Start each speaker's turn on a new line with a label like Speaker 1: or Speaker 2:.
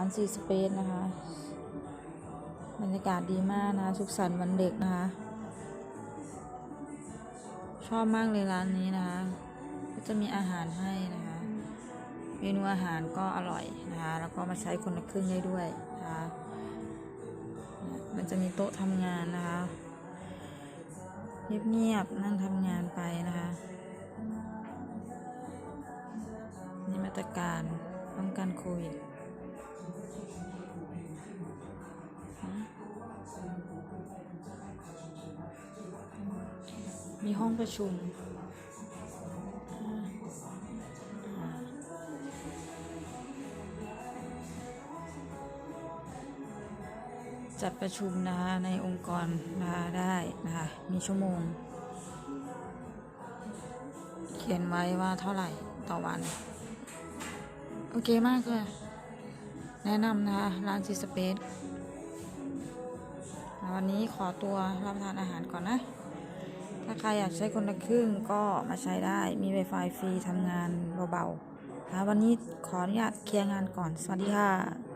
Speaker 1: ร้านซีสเปซนะคะ บรรยากาศดีมากนะคะสุขสันต์วันเด็กนะคะ ชอบมากเลยร้านนี้นะคะ ก็จะมีอาหารให้นะคะ เมนูอาหารก็อร่อยนะคะ แล้วก็มาใช้คนละครึ่งได้ด้วยนะคะ มันจะมีโต๊ะทำงานนะคะเงียบๆนั่งทำงานไปนะคะนี่มาตรการป้องกันโควิด มีห้องประชุม จัดประชุมนะคะในองค์กรนะคะได้นะคะมีชั่วโมง เขียนไว้ว่าเท่าไหร่ต่อวัน โอเคมากเลย แนะนำนะคะร้านซีสเปซวันนี้ขอตัวรับประทานอาหารก่อนนะ ถ้าใครอยากใช้คนละครึ่งก็มาใช้ได้มี Wi-Fi ฟรีทำงานเบาๆนะวันนี้ขออนุญาตเคลียร์งานก่อน สวัสดีค่ะ